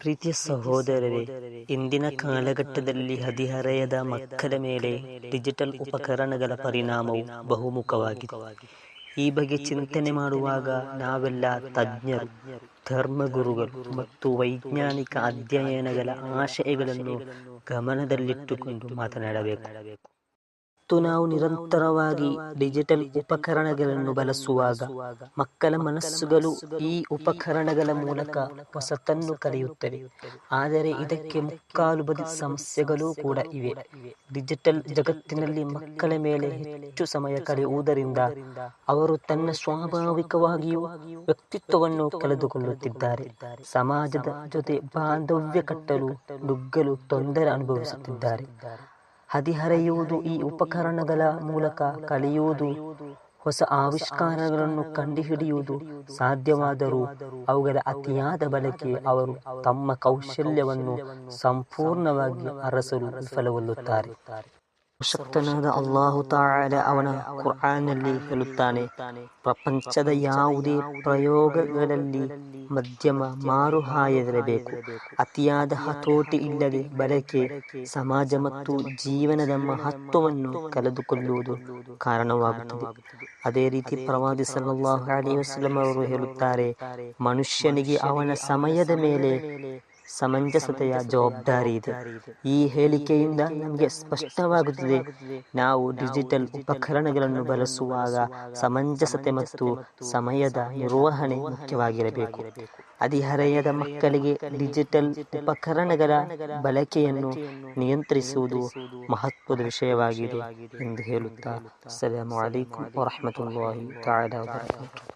ಪ್ರೀತಿಯ ಸಹೋದರರೇ ಇಂದಿನ ಕಾಲಘಟ್ಟದಲ್ಲಿ ಹದಿಹರೆಯದ ಮಕ್ಕಳ ಮೇಲೆ ಡಿಜಿಟಲ್ ಉಪಕರಣಗಳ ಪರಿಣಾಮವು ಬಹುಮುಖವಾಗಿದೆ. ಈ ಬಗ್ಗೆ ಚಿಂತನೆ ಮಾಡುವಾಗ ನಾವೆಲ್ಲ ತಜ್ಞರು ಧರ್ಮಗುರುಗಳು ಮತ್ತು ವೈಜ್ಞಾನಿಕ ಅಧ್ಯಯನಗಳ ಆಶಯಗಳನ್ನು ಗಮನದಲ್ಲಿಟ್ಟುಕೊಂಡು ಮಾತನಾಡಬೇಕು. ಮತ್ತು ನಾವು ನಿರಂತರವಾಗಿ ಡಿಜಿಟಲ್ ಉಪಕರಣಗಳನ್ನು ಬಳಸುವಾಗ ಮಕ್ಕಳ ಮನಸ್ಸುಗಳು ಈ ಉಪಕರಣಗಳ ಮೂಲಕ ಹೊಸತನ್ನು ಕಲಿಯುತ್ತವೆ. ಆದರೆ ಇದಕ್ಕೆ ಮುಕ್ಕಾಲು ಬದಿ ಸಮಸ್ಯೆಗಳು ಕೂಡ ಇವೆ. ಡಿಜಿಟಲ್ ಜಗತ್ತಿನಲ್ಲಿ ಮಕ್ಕಳ ಮೇಲೆ ಹೆಚ್ಚು ಸಮಯ ಕಳೆಯುವುದರಿಂದ ಅವರು ತನ್ನ ಸ್ವಾಭಾವಿಕವಾಗಿಯೂ ವ್ಯಕ್ತಿತ್ವವನ್ನು ಕಳೆದುಕೊಳ್ಳುತ್ತಿದ್ದಾರೆ. ಸಮಾಜದ ಜೊತೆ ಬಾಂಧವ್ಯ ಕಟ್ಟಲು ನುಗ್ಗಲು ತೊಂದರೆ ಅನುಭವಿಸುತ್ತಿದ್ದಾರೆ. ಹದಿಹರೆಯುವುದು ಈ ಉಪಕರಣಗಳ ಮೂಲಕ ಕಲಿಯುವುದು ಹೊಸ ಆವಿಷ್ಕಾರಗಳನ್ನು ಕಂಡುಹಿಡಿಯುವುದು ಸಾಧ್ಯವಾದರೂ ಅವುಗಳ ಅತಿಯಾದ ಬಳಕೆ ಅವರು ತಮ್ಮ ಕೌಶಲ್ಯವನ್ನು ಸಂಪೂರ್ಣವಾಗಿ ಅರಸಲು ವಿಫಲಗೊಳ್ಳುತ್ತಾರೆ. ಶಕ್ತನಾದ ಅಲ್ಲಾಹು ತಾಳ ಅವನ ಕುರಾನಲ್ಲಿ ಹೇಳುತ್ತಾನೆ ಪ್ರಪಂಚದ ಯಾವುದೇ ಪ್ರಯೋಗಗಳಲ್ಲಿ ಮಧ್ಯಮ ಮಾರುಹಾಯದಿರಬೇಕು ಅತಿಯಾದ ಹತೋಟಿ ಇಲ್ಲದೆ ಬಳಕೆ, ಸಮಾಜ ಮತ್ತು ಜೀವನದ ಮಹತ್ವವನ್ನು ಕಳೆದುಕೊಳ್ಳುವುದು ಕಾರಣವಾಗುತ್ತದೆ. ಅದೇ ರೀತಿ ಪ್ರವಾದಿ ಸಲ್ಲಾಹು ಅಲಿ ವಸ್ಲಂ ಅವರು ಹೇಳುತ್ತಾರೆ, ಮನುಷ್ಯನಿಗೆ ಅವನ ಸಮಯದ ಮೇಲೆ ಸಮಂಜಸತೆಯ ಜವಾಬ್ದಾರಿ ಇದೆ. ಈ ಹೇಳಿಕೆಯಿಂದ ನಮಗೆ ಸ್ಪಷ್ಟವಾಗುತ್ತದೆ, ನಾವು ಡಿಜಿಟಲ್ ಉಪಕರಣಗಳನ್ನು ಬಳಸುವಾಗ ಸಮಂಜಸತೆ ಮತ್ತು ಸಮಯದ ನಿರ್ವಹಣೆ ಮುಖ್ಯವಾಗಿರಬೇಕು. ಹದಿಹರೆಯದ ಮಕ್ಕಳಿಗೆ ಡಿಜಿಟಲ್ ಉಪಕರಣಗಳ ಬಳಕೆಯನ್ನು ನಿಯಂತ್ರಿಸುವುದು ಮಹತ್ವದ ವಿಷಯವಾಗಿದೆ ಎಂದು ಹೇಳುತ್ತಾ, ಅಸ್ಸಲಾಮು ವರಹಮತುಲ್ಲಾಹಿ ತಾಲಾ ವಬರಕಾತು